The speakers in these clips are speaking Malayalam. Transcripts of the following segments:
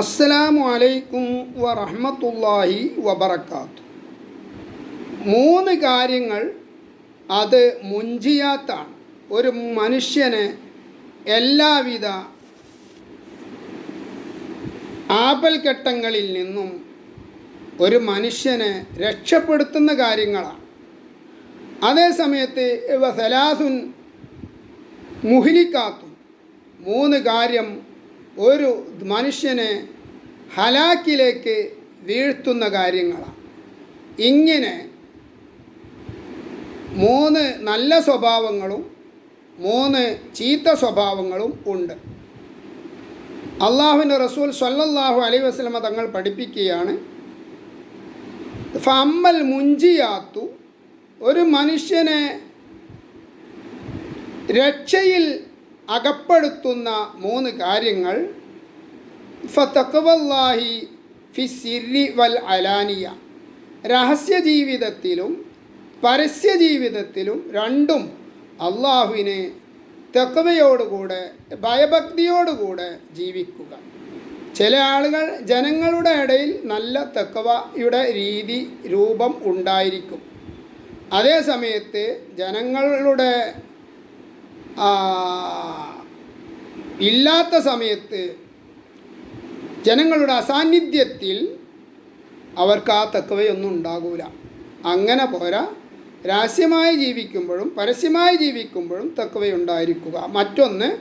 അസ്സലാമു അലൈക്കും വറഹ്മത്തുള്ളാഹി വബറക്കാത്തു മൂന്ന് കാര്യങ്ങൾ അത് മുഞ്ചിയാത്താണ്. ഒരു മനുഷ്യന് എല്ലാവിധ ആപൽഘട്ടങ്ങളിൽ നിന്നും ഒരു മനുഷ്യനെ രക്ഷപ്പെടുത്തുന്ന കാര്യങ്ങളാണ്. അതേസമയത്ത് ഇവ സലാസുൻ മുഹിലിക്കാത്തും. മൂന്ന് കാര്യം ഒരു മനുഷ്യനെ ഹലാക്കിലേക്ക് വീഴ്ത്തുന്ന കാര്യങ്ങളാണ്. ഇങ്ങനെ മൂന്ന് നല്ല സ്വഭാവങ്ങളും മൂന്ന് ചീത്ത സ്വഭാവങ്ങളും ഉണ്ട്. അള്ളാഹുവിന്റെ റസൂൽ സല്ലല്ലാഹു അലൈഹി വസ്ലമ തങ്ങൾ പഠിപ്പിക്കുകയാണ് ഫമ്മൽ മുഞ്ചിയാത്തു ഒരു മനുഷ്യനെ രക്ഷയിൽ അകപ്പെടുത്തുന്ന മൂന്ന് കാര്യങ്ങൾ. ഫത്തഖ്വല്ലാഹി ഫി സിരി വൽ അലാനിയ. രഹസ്യ ജീവിതത്തിലും പരസ്യ ജീവിതത്തിലും രണ്ടും അള്ളാഹുവിനെ തെക്കവയോടുകൂടെ ഭയഭക്തിയോടുകൂടെ ജീവിക്കുക. ചില ആളുകൾ ജനങ്ങളുടെ ഇടയിൽ നല്ല തെക്കവയുടെ രീതി രൂപം ഉണ്ടായിരിക്കും. അതേ സമയത്ത് ജനങ്ങളുടെ ഇല്ലാത്ത സമയത്ത് ജനങ്ങളുടെ അസാന്നിധ്യത്തിൽ അവർക്ക് ആ തക്കവയൊന്നും ഉണ്ടാകൂല. അങ്ങനെ പോരാ. രഹസ്യമായി ജീവിക്കുമ്പോഴും പരസ്യമായി ജീവിക്കുമ്പോഴും തക്കവയുണ്ടായിരിക്കുക. മറ്റൊന്ന്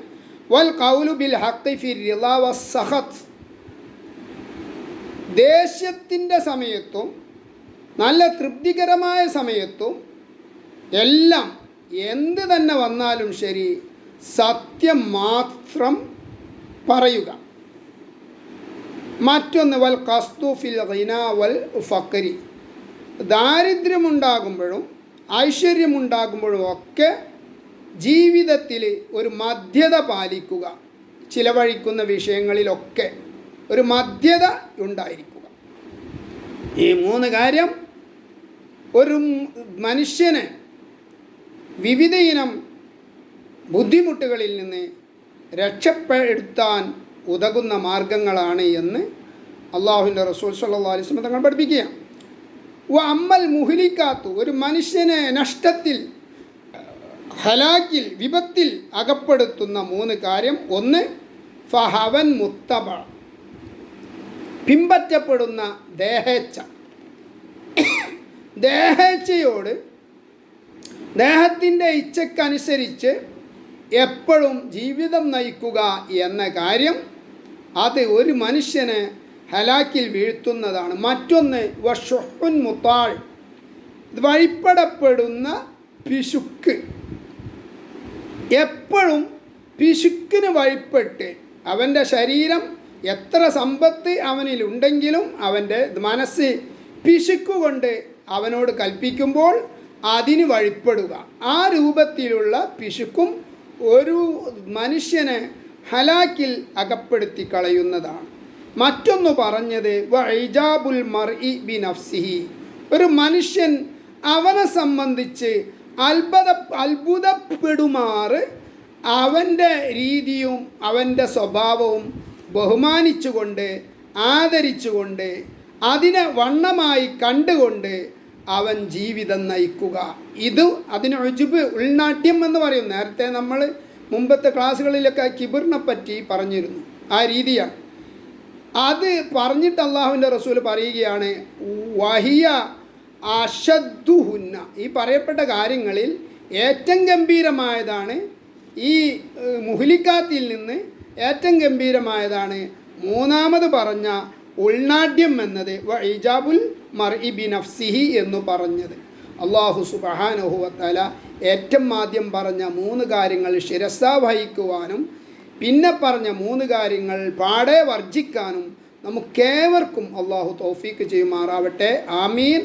വൽ കൗലു ബിൽ ഹക്കിഫി സഹത്ത് ദേഷ്യത്തിന്റെ സമയത്തും നല്ല തൃപ്തികരമായ സമയത്തും എല്ലാം എന്ത് തന്നെ വന്നാലും ശരി സത്യം മാത്രം പറയുക. മറ്റൊന്ന് വൽ കസ്തു ഫിൽ വൽ ഫക്കരി ദാരിദ്ര്യമുണ്ടാകുമ്പോഴും ഐശ്വര്യമുണ്ടാകുമ്പോഴും ഒക്കെ ജീവിതത്തിൽ ഒരു മധ്യത പാലിക്കുക. ചിലവഴിക്കുന്ന വിഷയങ്ങളിലൊക്കെ ഒരു മധ്യത ഉണ്ടായിരിക്കുക. ഈ മൂന്ന് കാര്യം ഒരു മനുഷ്യന് വിവിധ ഇനം ബുദ്ധിമുട്ടുകളിൽ നിന്ന് രക്ഷപ്പെടുത്താൻ ഉതകുന്ന മാർഗങ്ങളാണ് എന്ന് അള്ളാഹുവിന്റെ റസൂൽ സല്ലാ അലിസ്മ തങ്ങൾ പഠിപ്പിക്കുകയാണ് വ അമ്മൽ മുഹിലിക്കാത്തു ഒരു മനുഷ്യനെ നഷ്ടത്തിൽ ഹലാക്കിൽ വിപത്തിൽ അകപ്പെടുത്തുന്ന മൂന്ന് കാര്യം. ഒന്ന് ഫഹവൻ മുത്തബ പിമ്പറ്റപ്പെടുന്ന ദേഹേച്ഛ. ദേഹേച്ഛയോട് ദേഹത്തിന്റെ ഇച്ഛക്കനുസരിച്ച് എപ്പോഴും ജീവിതം നയിക്കുക എന്ന കാര്യം അത് ഒരു മനുഷ്യനെ ഹലാക്കിൽ വീഴ്ത്തുന്നതാണ്. മറ്റൊന്ന് വഷുഹുൻ മുത്താൾ വഴിപ്പെടപ്പെടുന്ന പിശുക്ക്. എപ്പോഴും പിശുക്കിന് വഴിപ്പെട്ട് അവന്റെ ശരീരം എത്ര സമ്പത്ത് അവനിലുണ്ടെങ്കിലും അവന്റെ മനസ്സ് പിശുക്കുകൊണ്ട് അവനോട് കൽപ്പിക്കുമ്പോൾ അതിന് വഴിപ്പെടുക. ആ രൂപത്തിലുള്ള പിശുക്കും ഒരു മനുഷ്യനെ ഹലാക്കിൽ അകപ്പെടുത്തി കളയുന്നതാണ്. മറ്റൊന്ന് പറഞ്ഞത് വൈജാബുൽ മർഇ ബി നഫ്സിഹി. ഒരു മനുഷ്യൻ അവനെ സംബന്ധിച്ച് അത്ഭുത അത്ഭുതപ്പെടുമാറ് അവന്റെ രീതിയും അവന്റെ സ്വഭാവവും ബഹുമാനിച്ചുകൊണ്ട് ആദരിച്ചുകൊണ്ട് അതിനെ വണ്ണമായി കണ്ടുകൊണ്ട് അവൻ ജീവിതം നയിക്കുക. ഇത് അതിന് ഒജുബ് ഉൾനാട്യം എന്ന് പറയും. നേരത്തെ നമ്മൾ മുമ്പത്തെ ക്ലാസ്സുകളിലൊക്കെ കിബിറിനെ പറ്റി പറഞ്ഞിരുന്നു. ആ രീതിയാണ്. അത് പറഞ്ഞിട്ട് അള്ളാഹുവിന്റെ റസൂൽ പറയുകയാണ് വഹിയ അഷദ്ദുഹുന്ന ഈ പറയപ്പെട്ട കാര്യങ്ങളിൽ ഏറ്റവും ഗംഭീരമായതാണ് ഈ മുഹ്ലിക്കാത്തിൽ നിന്ന് ഏറ്റവും ഗംഭീരമായതാണ് മൂന്നാമത് പറഞ്ഞ ഉൾനാട്യം എന്നത് ഇജാബുൽ മർ ബി നഫ്സിഹി എന്ന് പറഞ്ഞത്. അള്ളാഹു സുബഹാനുഹുവത്തല ഏറ്റവും ആദ്യം പറഞ്ഞ മൂന്ന് കാര്യങ്ങൾ ശിരസ വഹിക്കുവാനും പിന്നെ പറഞ്ഞ മൂന്ന് കാര്യങ്ങൾ പാടെ വർജിക്കാനും നമുക്കേവർക്കും അള്ളാഹു തൗഫീക്ക് ചെയ്യുമാറാവട്ടെ. ആമീൻ.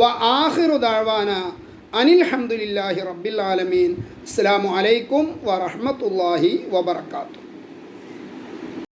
വ ആഹിറു ദാഴ്വാന അനിൽ ഹംദുലില്ലാഹി റബ്ബിൽ ആലമീൻ. അസ്സാം വലൈക്കും വറഹമത്തല്ലാഹി വബർക്കാത്തു